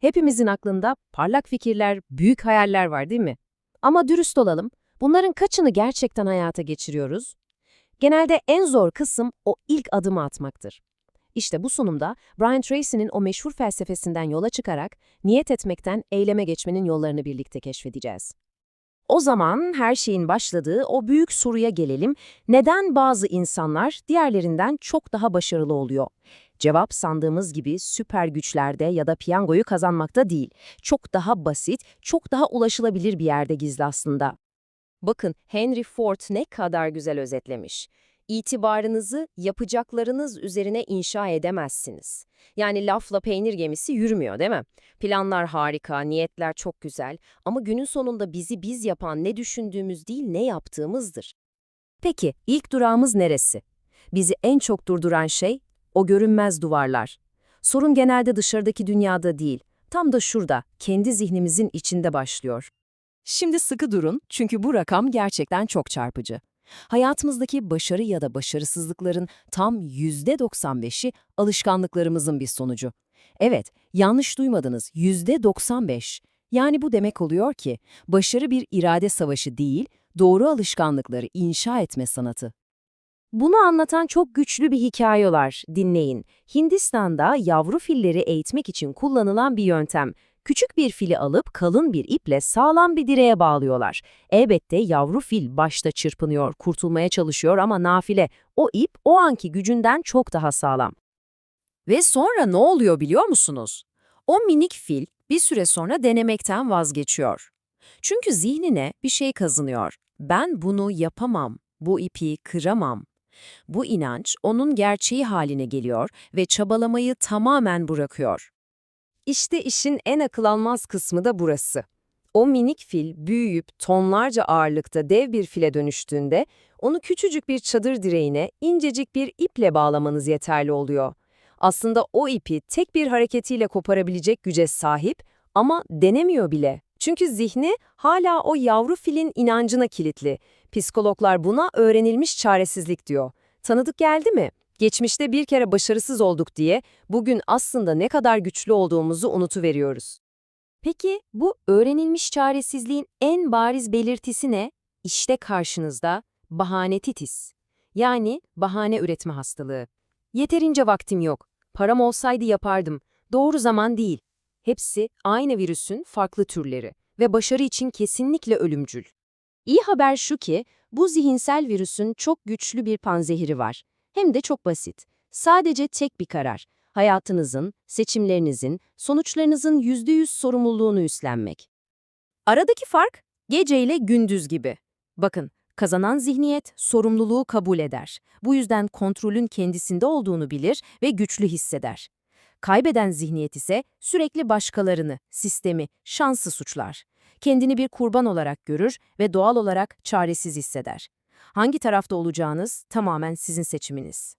Hepimizin aklında parlak fikirler, büyük hayaller var değil mi? Ama dürüst olalım, bunların kaçını gerçekten hayata geçiriyoruz? Genelde en zor kısım o ilk adımı atmaktır. İşte bu sunumda Brian Tracy'nin o meşhur felsefesinden yola çıkarak niyet etmekten eyleme geçmenin yollarını birlikte keşfedeceğiz. O zaman her şeyin başladığı o büyük soruya gelelim. Neden bazı insanlar diğerlerinden çok daha başarılı oluyor? Cevap sandığımız gibi süper güçlerde ya da piyangoyu kazanmakta değil. Çok daha basit, çok daha ulaşılabilir bir yerde gizli aslında. Bakın Henry Ford ne kadar güzel özetlemiş. İtibarınızı yapacaklarınız üzerine inşa edemezsiniz. Yani lafla peynir gemisi yürümüyor değil mi? Planlar harika, niyetler çok güzel ama günün sonunda bizi biz yapan ne düşündüğümüz değil ne yaptığımızdır. Peki ilk durağımız neresi? Bizi en çok durduran şey o görünmez duvarlar. Sorun genelde dışarıdaki dünyada değil, tam da şurada, kendi zihnimizin içinde başlıyor. Şimdi sıkı durun çünkü bu rakam gerçekten çok çarpıcı. Hayatımızdaki başarı ya da başarısızlıkların tam %95'i alışkanlıklarımızın bir sonucu. Evet, yanlış duymadınız, %95. Yani bu demek oluyor ki, başarı bir irade savaşı değil, doğru alışkanlıkları inşa etme sanatı. Bunu anlatan çok güçlü bir hikaye var, dinleyin. Hindistan'da yavru filleri eğitmek için kullanılan bir yöntem. Küçük bir fili alıp kalın bir iple sağlam bir direğe bağlıyorlar. Elbette yavru fil başta çırpınıyor, kurtulmaya çalışıyor ama nafile. O ip o anki gücünden çok daha sağlam. Ve sonra ne oluyor biliyor musunuz? O minik fil bir süre sonra denemekten vazgeçiyor. Çünkü zihnine bir şey kazınıyor. Ben bunu yapamam, bu ipi kıramam. Bu inanç onun gerçeği haline geliyor ve çabalamayı tamamen bırakıyor. İşte işin en akıl almaz kısmı da burası. O minik fil büyüyüp tonlarca ağırlıkta dev bir file dönüştüğünde onu küçücük bir çadır direğine incecik bir iple bağlamanız yeterli oluyor. Aslında o ipi tek bir hareketiyle koparabilecek güce sahip ama denemiyor bile. Çünkü zihni hala o yavru filin inancına kilitli. Psikologlar buna öğrenilmiş çaresizlik diyor. Tanıdık geldi mi? Geçmişte bir kere başarısız olduk diye bugün aslında ne kadar güçlü olduğumuzu unutuveriyoruz. Peki bu öğrenilmiş çaresizliğin en bariz belirtisi ne? İşte karşınızda bahanetitis. Yani bahane üretme hastalığı. Yeterince vaktim yok. Param olsaydı yapardım. Doğru zaman değil. Hepsi aynı virüsün farklı türleri ve başarı için kesinlikle ölümcül. İyi haber şu ki, bu zihinsel virüsün çok güçlü bir panzehiri var. Hem de çok basit. Sadece tek bir karar. Hayatınızın, seçimlerinizin, sonuçlarınızın %100 sorumluluğunu üstlenmek. Aradaki fark, gece ile gündüz gibi. Bakın, kazanan zihniyet sorumluluğu kabul eder. Bu yüzden kontrolün kendisinde olduğunu bilir ve güçlü hisseder. Kaybeden zihniyet ise sürekli başkalarını, sistemi, şansı suçlar. Kendini bir kurban olarak görür ve doğal olarak çaresiz hisseder. Hangi tarafta olacağınız tamamen sizin seçiminiz.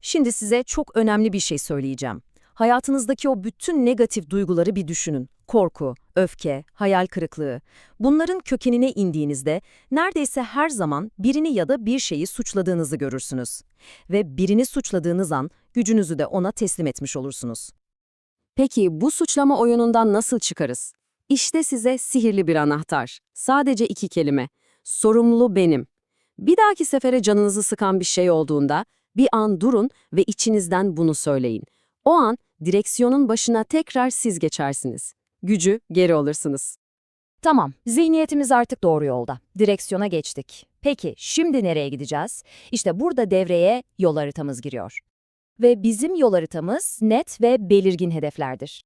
Şimdi size çok önemli bir şey söyleyeceğim. Hayatınızdaki o bütün negatif duyguları bir düşünün. Korku, öfke, hayal kırıklığı. Bunların kökenine indiğinizde neredeyse her zaman birini ya da bir şeyi suçladığınızı görürsünüz. Ve birini suçladığınız an gücünüzü de ona teslim etmiş olursunuz. Peki bu suçlama oyunundan nasıl çıkarız? İşte size sihirli bir anahtar. Sadece iki kelime. Sorumlu benim. Bir dahaki sefere canınızı sıkan bir şey olduğunda bir an durun ve içinizden bunu söyleyin. O an direksiyonun başına tekrar siz geçersiniz. Gücü geri alırsınız. Tamam, zihniyetimiz artık doğru yolda. Direksiyona geçtik. Peki, şimdi nereye gideceğiz? İşte burada devreye yol haritamız giriyor. Ve bizim yol haritamız net ve belirgin hedeflerdir.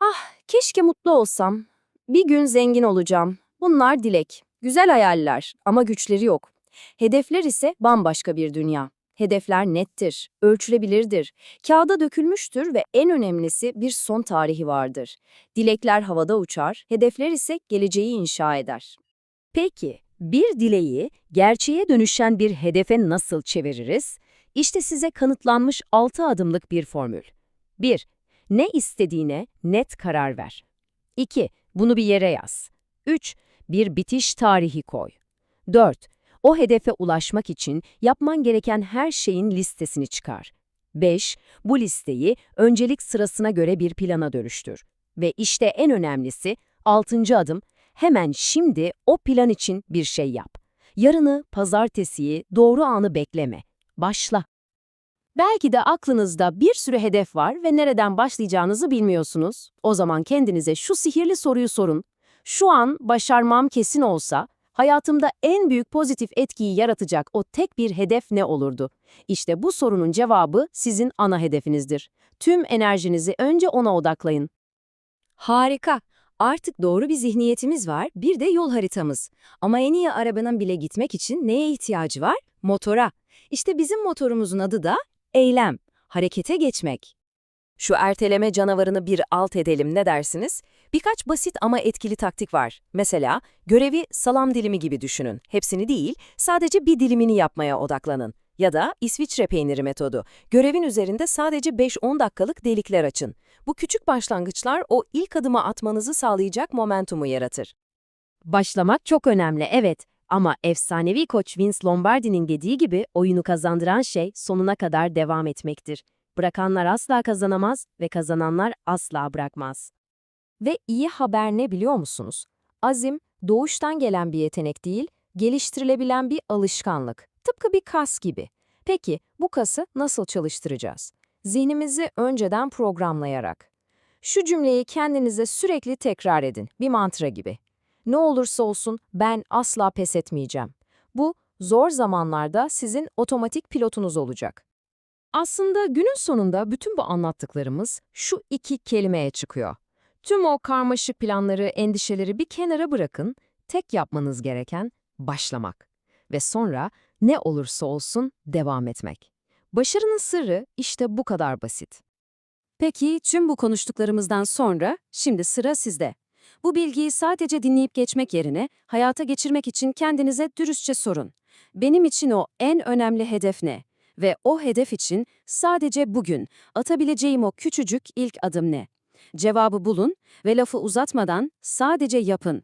Ah, keşke mutlu olsam. Bir gün zengin olacağım. Bunlar dilek. Güzel hayaller ama güçleri yok. Hedefler ise bambaşka bir dünya. Hedefler nettir, ölçülebilirdir, kağıda dökülmüştür ve en önemlisi bir son tarihi vardır. Dilekler havada uçar, hedefler ise geleceği inşa eder. Peki, bir dileği gerçeğe dönüşen bir hedefe nasıl çeviririz? İşte size kanıtlanmış 6 adımlık bir formül. 1. Ne istediğine net karar ver. 2. Bunu bir yere yaz. 3. Bir bitiş tarihi koy. 4. O hedefe ulaşmak için yapman gereken her şeyin listesini çıkar. 5. Bu listeyi öncelik sırasına göre bir plana dönüştür. Ve işte en önemlisi, altıncı adım, hemen şimdi o plan için bir şey yap. Yarını, pazartesiyi, doğru anı bekleme. Başla. Belki de aklınızda bir sürü hedef var ve nereden başlayacağınızı bilmiyorsunuz. O zaman kendinize şu sihirli soruyu sorun. Şu an başarmam kesin olsa, hayatımda en büyük pozitif etkiyi yaratacak o tek bir hedef ne olurdu? İşte bu sorunun cevabı sizin ana hedefinizdir. Tüm enerjinizi önce ona odaklayın. Harika. Artık doğru bir zihniyetimiz var, bir de yol haritamız. Ama en iyi arabanın bile gitmek için neye ihtiyacı var? Motora. İşte bizim motorumuzun adı da eylem, harekete geçmek. Şu erteleme canavarını bir alt edelim ne dersiniz? Birkaç basit ama etkili taktik var. Mesela görevi salam dilimi gibi düşünün. Hepsini değil, sadece bir dilimini yapmaya odaklanın. Ya da İsviçre peyniri metodu. Görevin üzerinde sadece 5-10 dakikalık delikler açın. Bu küçük başlangıçlar o ilk adımı atmanızı sağlayacak momentumu yaratır. Başlamak çok önemli, evet. Ama efsanevi koç Vince Lombardi'nin dediği gibi oyunu kazandıran şey sonuna kadar devam etmektir. Bırakanlar asla kazanamaz ve kazananlar asla bırakmaz. Ve iyi haber ne biliyor musunuz? Azim, doğuştan gelen bir yetenek değil, geliştirilebilen bir alışkanlık. Tıpkı bir kas gibi. Peki, bu kası nasıl çalıştıracağız? Zihnimizi önceden programlayarak. Şu cümleyi kendinize sürekli tekrar edin, bir mantra gibi. Ne olursa olsun ben asla pes etmeyeceğim. Bu, zor zamanlarda sizin otomatik pilotunuz olacak. Aslında günün sonunda bütün bu anlattıklarımız şu iki kelimeye çıkıyor. Tüm o karmaşık planları, endişeleri bir kenara bırakın, tek yapmanız gereken başlamak. Ve sonra ne olursa olsun devam etmek. Başarının sırrı işte bu kadar basit. Peki tüm bu konuştuklarımızdan sonra şimdi sıra sizde. Bu bilgiyi sadece dinleyip geçmek yerine hayata geçirmek için kendinize dürüstçe sorun. Benim için o en önemli hedef ne? Ve o hedef için sadece bugün atabileceğim o küçücük ilk adım ne? Cevabı bulun ve lafı uzatmadan sadece yapın.